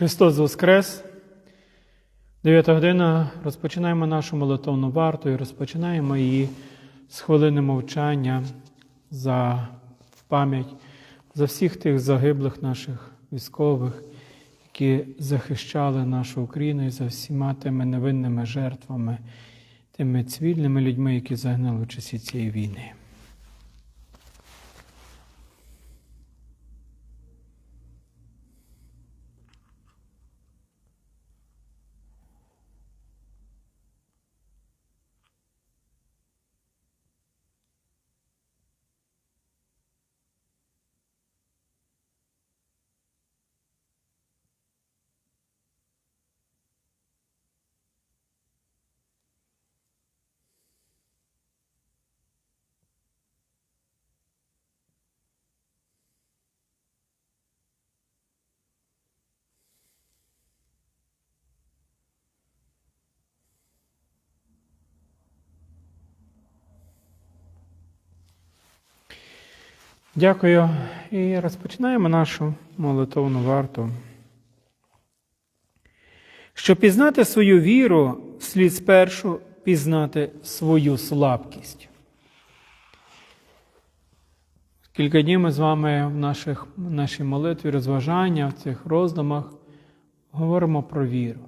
Христос Воскрес! Дев'ята година. Розпочинаємо нашу молитовну варту і розпочинаємо її з хвилини мовчання за в пам'ять за всіх тих загиблих наших військових, які захищали нашу Україну і за всіма тими невинними жертвами, тими цивільними людьми, які загинули в часі цієї війни. Дякую. І розпочинаємо нашу молитовну варту. Щоб пізнати свою віру, слід спершу пізнати свою слабкість. Кілька днів ми з вами в наших, нашій молитві, розважання, в цих роздумах говоримо про віру.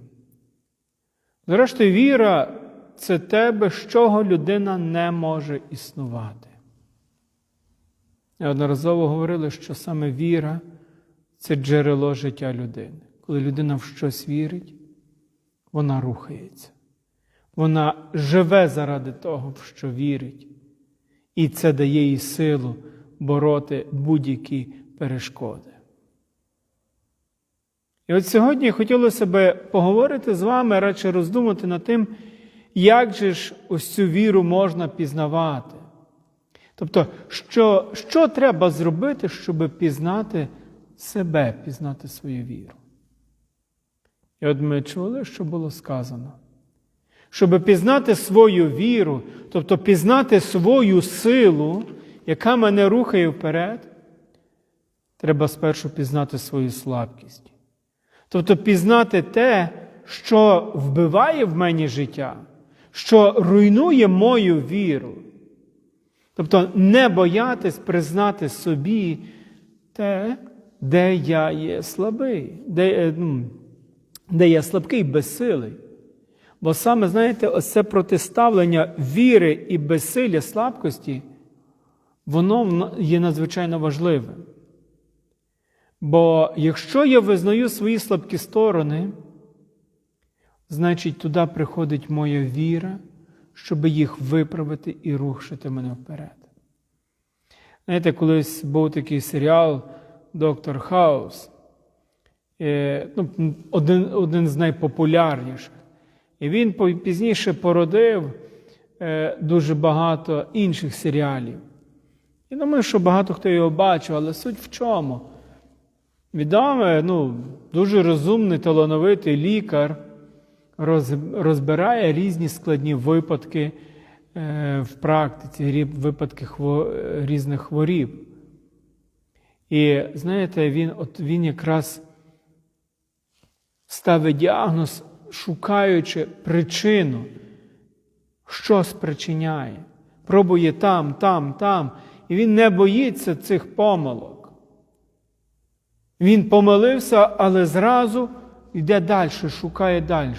Зрештою, віра це те, без чого людина не може існувати. Неодноразово говорили, що саме віра це джерело життя людини. Коли людина в щось вірить, вона рухається. Вона живе заради того, в що вірить. І це дає їй силу бороти будь-які перешкоди. І от сьогодні хотілося би поговорити з вами, радше роздумати над тим, як же ж ось цю віру можна пізнавати. Тобто, що що треба зробити, щоб пізнати себе, пізнати свою віру? І от ми чули, що було сказано. Щоб пізнати свою віру, тобто пізнати свою силу, яка мене рухає вперед, треба спершу пізнати свою слабкість. Тобто пізнати те, що вбиває в мені життя, що руйнує мою віру. Тобто не боятись признати собі те, де я є слабий, де, ну, де я слабкий, безсилий. Бо саме, знаєте, ось це протиставлення віри і безсилля слабкості, воно є надзвичайно важливим. Бо якщо я визнаю свої слабкі сторони, значить туди приходить моя віра щоб їх виправити і рушити мене вперед. Знаєте, колись був такий серіал Доктор Хаус, ну, один один з найпопулярніших. І він пізніше породив е, дуже багато інших серіалів. І думаю, що багато хто його бачив, але суть в чому? Відомий, ну, дуже розумний, талановитий лікар розбирає різні складні випадки е, в практиці, випадки різних хворіб. І знаєте, він от він якраз ставить діагноз, шукаючи причину, що спричиняє. Пробує там, там, там. І він не боїться цих помилок. Він помилився, але зразу йде далі, шукає далі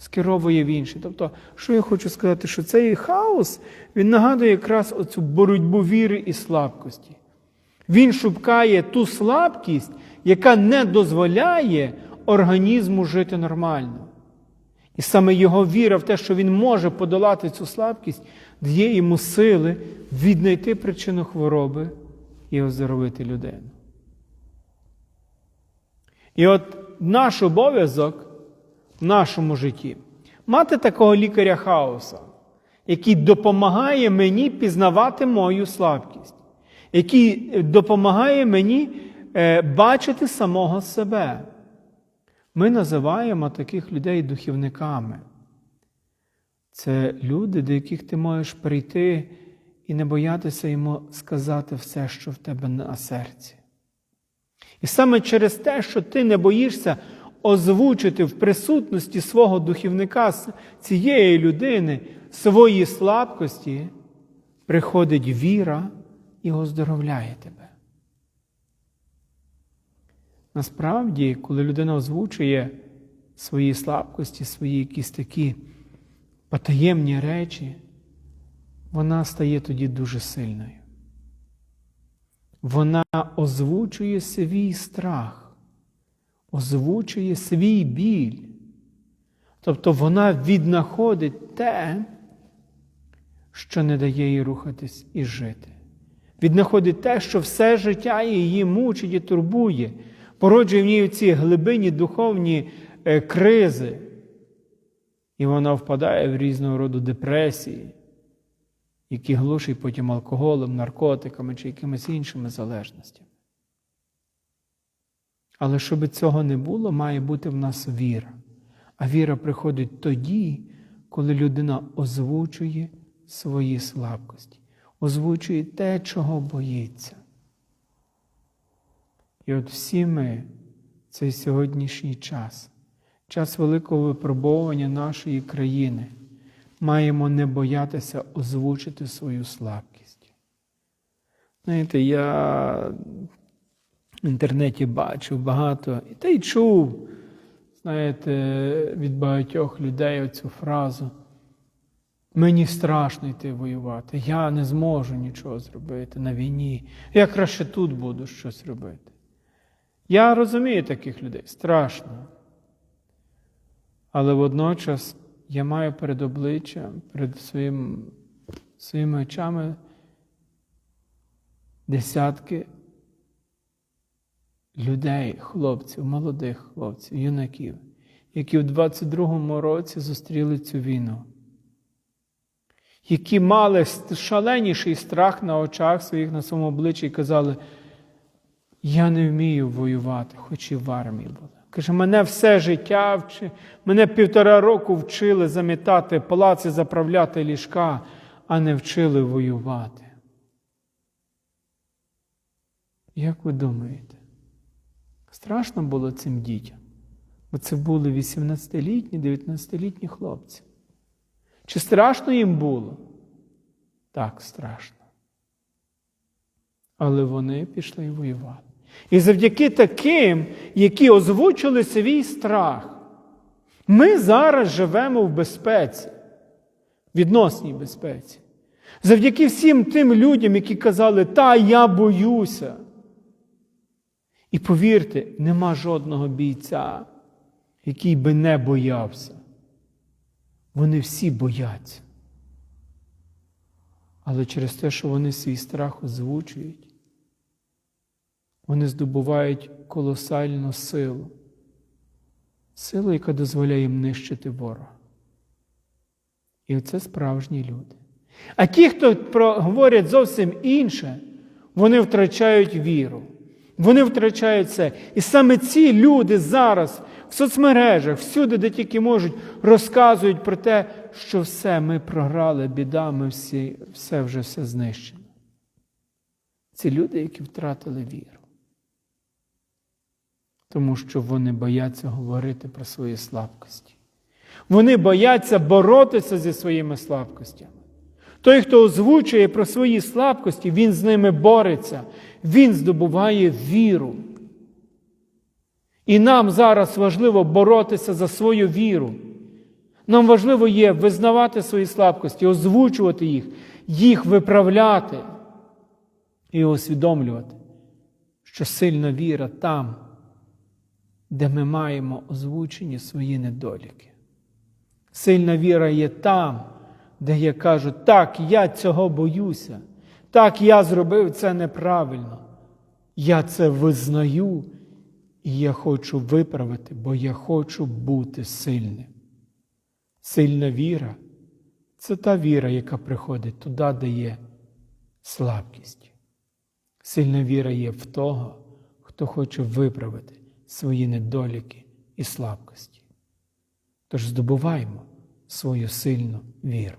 скеровує в інше. Тобто, що я хочу сказати, що цей хаос він нагадує якраз оцю боротьбу віри і слабкості. Він шукає ту слабкість, яка не дозволяє організму жити нормально. І саме його віра в те, що він може подолати цю слабкість, дає йому сили віднайти причину хвороби і оздоровити людину. І от наш обов'язок в нашому житті. Мати такого лікаря хаоса, який допомагає мені пізнавати мою слабкість, який допомагає мені е, бачити самого себе. Ми називаємо таких людей духівниками. Це люди, до яких ти можеш прийти і не боятися йому сказати все, що в тебе на серці. І саме через те, що ти не боїшся озвучити в присутності свого духівника цієї людини свої слабкості, приходить віра і оздоровляє тебе. Насправді, коли людина озвучує свої слабкості, свої якісь такі потаємні речі, вона стає тоді дуже сильною. Вона озвучує свій страх, озвучує свій біль. Тобто вона віднаходить те, що не дає їй рухатись і жити. Віднаходить те, що все життя її мучить і турбує, породжує в ній ці глибинні духовні е, кризи. І вона впадає в різного роду депресії, які глушить потім алкоголем, наркотиками чи якимись іншими залежностями. Але щоб цього не було, має бути в нас віра. А віра приходить тоді, коли людина озвучує свої слабкості, озвучує те, чого боїться. І от всі ми цей сьогоднішній час, час великого випробовування нашої країни, маємо не боятися озвучити свою слабкість. Знаєте, я в інтернеті бачив багато, і та й чув, знаєте, від багатьох людей оцю фразу. Мені страшно йти воювати, я не зможу нічого зробити на війні. Я краще тут буду щось робити. Я розумію таких людей, страшно. Але водночас я маю перед обличчям, перед своїм, своїми очами десятки людей, хлопців, молодих хлопців, юнаків, які в 22-му році зустріли цю війну, які мали шаленіший страх на очах своїх на своєму обличчі і казали, я не вмію воювати, хоч і в армії були. Каже, мене все життя вчи, мене півтора року вчили замітати палаці, заправляти ліжка, а не вчили воювати. Як ви думаєте? Страшно було цим дітям, бо це були 18-літні, 19-літні хлопці. Чи страшно їм було? Так, страшно. Але вони пішли воювати. І завдяки таким, які озвучили свій страх, ми зараз живемо в безпеці, відносній безпеці. Завдяки всім тим людям, які казали, та я боюся. І повірте, нема жодного бійця, який би не боявся. Вони всі бояться. Але через те, що вони свій страх озвучують, вони здобувають колосальну силу, силу, яка дозволяє їм нищити ворога. І це справжні люди. А ті, хто говорять зовсім інше, вони втрачають віру. Вони втрачають це. І саме ці люди зараз в соцмережах, всюди, де тільки можуть, розказують про те, що все ми програли, біда, ми всі, все вже все знищено. Це люди, які втратили віру. Тому що вони бояться говорити про свої слабкості. Вони бояться боротися зі своїми слабкостями. Той, хто озвучує про свої слабкості, він з ними бореться, він здобуває віру. І нам зараз важливо боротися за свою віру. Нам важливо є визнавати свої слабкості, озвучувати їх, їх виправляти і усвідомлювати, що сильна віра там, де ми маємо озвучені свої недоліки. Сильна віра є там, де я кажу, так, я цього боюся, так, я зробив це неправильно. Я це визнаю, і я хочу виправити, бо я хочу бути сильним. Сильна віра це та віра, яка приходить туди, де є слабкість. Сильна віра є в того, хто хоче виправити свої недоліки і слабкості. Тож здобуваємо свою сильну віру.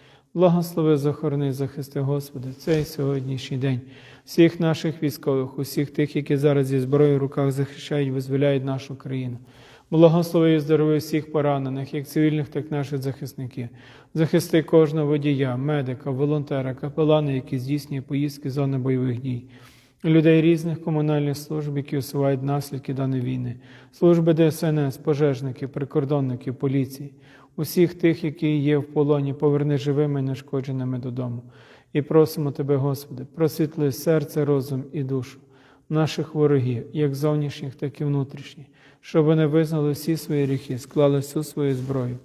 Благослови, захорони, захисти, Господи, цей сьогоднішній день всіх наших військових, усіх тих, які зараз зі зброєю в руках захищають, визволяють нашу країну. Благослови і здоров'я всіх поранених, як цивільних, так і наших захисників. Захисти кожного водія, медика, волонтера, капелана, які здійснює поїздки з зони бойових дій, людей різних комунальних служб, які усувають наслідки даної війни, служби ДСНС, пожежників, прикордонників, поліції, усіх тих, які є в полоні, поверни живими і нешкодженими додому. І просимо Тебе, Господи, просвітли серце, розум і душу наших ворогів, як зовнішніх, так і внутрішніх, щоб вони визнали всі свої гріхи, склали всю свою зброю,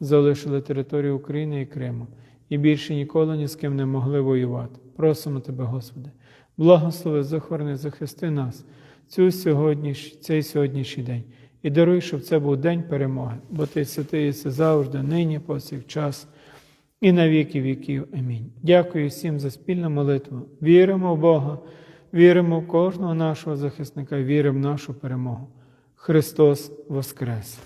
залишили територію України і Криму, і більше ніколи ні з ким не могли воювати. Просимо Тебе, Господи, благослови, захорони, захисти нас цю сьогодніш... цей сьогоднішній день. І даруй, щоб це був день перемоги, бо Ти святий це завжди, нині, повсякчас і на віки віків. Амінь. Дякую всім за спільну молитву. Віримо в Бога, віримо в кожного нашого захисника, віримо в нашу перемогу. Христос Воскрес!